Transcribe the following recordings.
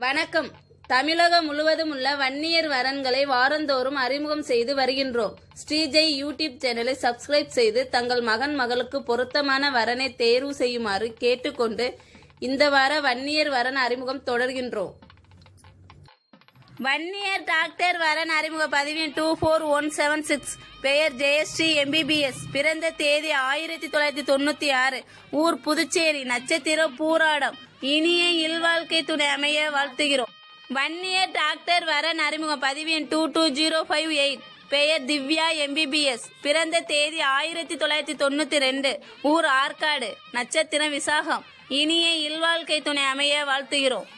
வணக்கம். தமிழகம் முழுவதும் உள்ள வன்னியர் வரன்களை வாரந்தோறும் அறிமுகம் செய்து வருகின்றோம். ஸ்ரீஜெய் யூடியூப் சேனலை சப்ஸ்கிரைப் செய்து தங்கள் மகன் மகளுக்கு பொருத்தமான வரனை தேர்வு செய்யுமாறு கேட்டுக்கொண்டு இந்த வார வன்னியர் வரன் அறிமுகம் தொடர்கின்றோம். வன்னியர் டாக்டர் வரன் அறிமுக பதிவின் two four one seven six பெயர் ஜெயஸ்ரீ எம்பிபிஎஸ் பிறந்த தேதி ஆயிரத்தி தொள்ளாயிரத்தி தொண்ணூத்தி ஆறு. ஊர் புதுச்சேரி நட்சத்திரம் பூராடம். இனிய இல்வாழ்க்கை துணை அமைய வாழ்த்துகிறோம். வன்னியர் டாக்டர் வரன் அறிமுக பதிவின் two two zero five eight பெயர் திவ்யா எம்பிபிஎஸ் பிறந்த தேதி ஆயிரத்தி தொள்ளாயிரத்தி தொண்ணூத்தி ரெண்டு. ஊர் ஆற்காடு நட்சத்திரம் விசாகம். இனிய இல்வாழ்க்கை துணை அமைய வாழ்த்துகிறோம்.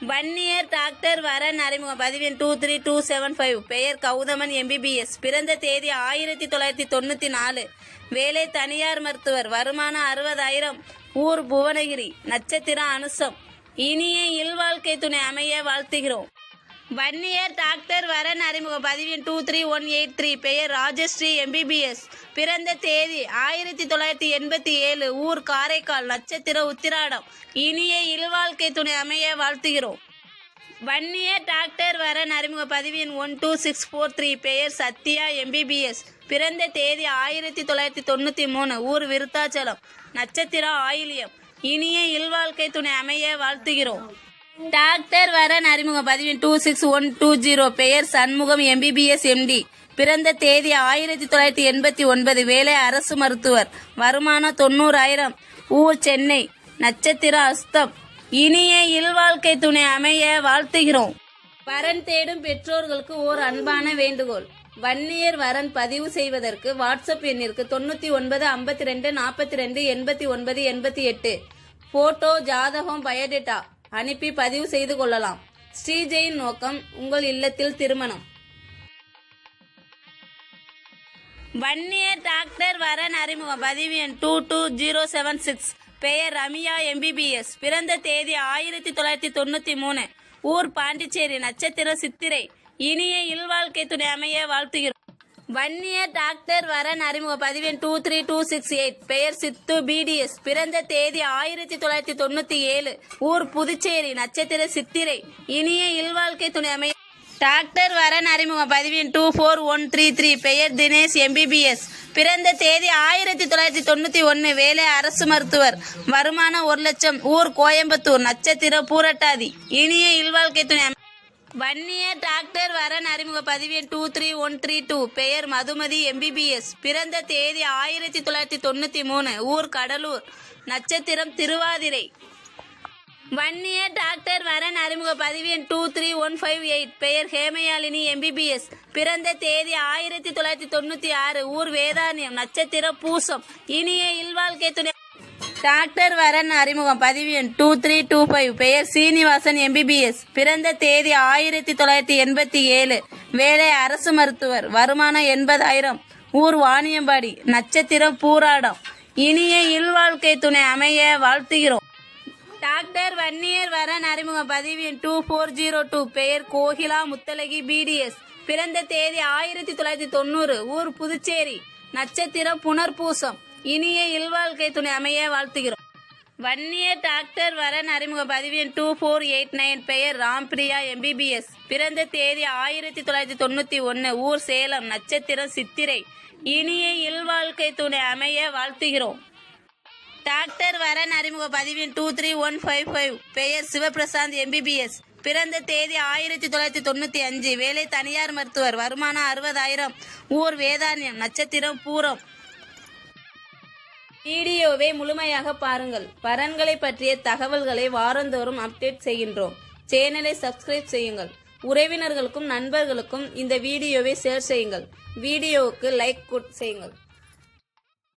வன்னியர் டாக்டர் வரன் அறிமுக பதிவின் two three two seven five பெயர் கௌதமன் எம்பிபிஎஸ் பிறந்த தேதி ஆயிரத்தி தொள்ளாயிரத்தி தொண்ணூற்றி நாலு. வேலை தனியார் மருத்துவர். வருமானம் அறுபதாயிரம். ஊர் புவனகிரி. நட்சத்திரம் அனுசம். இனிய இல்வாழ்க்கை துணை அமைய வாழ்த்துகிறோம். வன்னியர் டாக்டர் வரன் அறிமுக பதிவின் two three one eight three பெயர் ராஜஸ்ரீ எம்பிபிஎஸ் பிறந்த தேதி ஆயிரத்தி தொள்ளாயிரத்தி எண்பத்தி ஏழு. ஊர் காரைக்கால் நட்சத்திர உத்திராடம். இனிய இல்வாழ்க்கை துணை அமைய வாழ்த்துகிறோம். வன்னியர் டாக்டர் வரன் அறிமுக பதிவின் one two six four three பெயர் சத்யா எம்பிபிஎஸ் பிறந்த தேதி ஆயிரத்தி தொள்ளாயிரத்தி தொண்ணூற்றி மூணு. ஊர் விருத்தாச்சலம். நட்சத்திரம் ஆயிலியம். இனிய இல்வாழ்க்கை துணை அமைய வாழ்த்துகிறோம். டாக்டர் வரன் அறிமுக பதிவின் two six one two zero பெயர் சண்முகம் எம்பிபிஎஸ் எம்டி பிறந்த தேதி ஆயிரத்தி தொள்ளாயிரத்தி எண்பத்தி ஒன்பது. வேலை அரசு மருத்துவர். வருமானம் தொண்ணூறாயிரம். ஊர் சென்னை. நட்சத்திர அஸ்தம். இனிய இல்வாழ்க்கை துணை அமைய வாழ்த்துகிறோம். வரன் தேடும் பெற்றோர்களுக்கு ஓர் அன்பான வேண்டுகோள். வன்னியர் வரன் பதிவு செய்வதற்கு வாட்ஸ்அப் எண்ணிற்கு தொண்ணூத்தி ஒன்பது ஐம்பத்தி ரெண்டு நாற்பத்தி ரெண்டு எண்பத்தி ஒன்பது எண்பத்தி எட்டு. போட்டோ ஜாதகம் பயோடேட்டா. அனுப்பி பதிவு செய்து கொள்ளலாம். ஸ்ரீஜெயின் நோக்கம் உங்கள் இல்லத்தில் திருமணம். வன்னியர் டாக்டர் வரன் அறிமுக பதிவு எண் two two zero seven six. பெயர் ரம்யா எம்பிபிஎஸ் பிறந்த தேதி ஆயிரத்தி தொள்ளாயிரத்தி தொண்ணூத்தி மூணு. ஊர் பாண்டிச்சேரி நட்சத்திரம் சித்திரை. இனிய இல்வாழ்க்கை துணை அமைய வாழ்த்துகிறோம். வன்னியர் டாக்டர் வரன் அறிமுக பதிவெண் two three two six eight பெயர் சித்து பிடிஎஸ் பிறந்த தேதி ஆயிரத்தி தொள்ளாயிரத்தி தொண்ணூத்தி ஏழு. ஊர் புதுச்சேரி நட்சத்திர சித்திரை. இனிய இல்வாழ்க்கை துணை அமை டாக்டர் வரன் அறிமுக பதிவின் two four one three three பெயர் தினேஷ் எம்பிபிஎஸ் பிறந்த தேதி ஆயிரத்தி தொள்ளாயிரத்தி தொண்ணூற்றி ஒன்று வேலை அரசு மருத்துவர். வருமானம் ஒரு லட்சம். ஊர் கோயம்புத்தூர். நட்சத்திர பூரட்டாதி. இனிய இல்வாழ்க்கை துணை அமை- வன்னியர் டாக்டர் வரன் அறிமுக பதிவின் two three one three two பெயர் மதுமதி எம்பிபிஎஸ் பிறந்த தேதி ஆயிரத்தி தொள்ளாயிரத்தி தொண்ணூத்தி மூணு. ஊர் கடலூர். நட்சத்திரம் திருவாதிரை. வன்னியர் டாக்டர் வரன் அறிமுக பதிவின் two three one five eight பெயர் ஹேமயாலினி எம்பிபிஎஸ் பிறந்த தேதி ஆயிரத்தி தொள்ளாயிரத்தி தொண்ணூத்தி ஆறு. ஊர் வேதானியம். நட்சத்திரம் பூசம். இனிய இல்வாழ்க்கை துணை டாக்டர் வரன் அறிமுகம். பதிவு எண் டூ த்ரீ டூ ஃபைவ் பெயர் சீனிவாசன் எம்பிபிஎஸ் பிறந்த தேதி ஆயிரத்தி தொள்ளாயிரத்தி எண்பத்தி ஏழு. வேலை அரசு மருத்துவர். வருமானம் எண்பதாயிரம். ஊர் வாணியம்பாடி. நட்சத்திரம் பூராடம். இனிய இல்வாழ்க்கை துணை அமைய வாழ்த்துகிறோம். டாக்டர் வன்னியர் வரன் அறிமுகம். பதிவு எண் டூ ஃபோர் ஜீரோ டூ பெயர் கோகிலா முத்தலகி பிடிஎஸ் பிறந்த தேதி ஆயிரத்தி தொள்ளாயிரத்தி தொண்ணூறு. ஊர் புதுச்சேரி. நட்சத்திரம் புனர்பூசம். இனிய இல்வாழ்க்கை துணை அமைய வாழ்த்துகிறோம். வன்னியர் டாக்டர் வரன் அறிமுக பதிவின் டூ ஃபோர் எயிட் நைன் பெயர் ராம்பிரியா எம்பிபிஎஸ் பிறந்த தேதி ஆயிரத்தி தொள்ளாயிரத்தி தொண்ணூத்தி ஒன்னு ஊர் சேலம் நட்சத்திரம் சித்திரை. இனிய இல்வாழ்க்கை துணை அமைய வாழ்த்துகிறோம். டாக்டர் வரன் அறிமுக பதிவின் two three one five five பெயர் சிவபிரசாந்த் எம்பிபிஎஸ் பிறந்த தேதி ஆயிரத்தி தொள்ளாயிரத்தி தொண்ணூத்தி அஞ்சு. வேலை தனியார் மருத்துவர். வருமானம் அறுபதாயிரம். ஊர் வேதானியம் நட்சத்திரம் பூரம். வீடியோவை முழுமையாக பாருங்கள். வரன்களை பற்றிய தகவல்களை வாரந்தோறும் அப்டேட் செய்கின்றோம். சேனலை சப்ஸ்கிரைப் செய்யுங்கள். உறவினர்களுக்கும் நண்பர்களுக்கும் இந்த வீடியோவை ஷேர் செய்யுங்கள். வீடியோவுக்கு லைக் செய்யுங்கள்.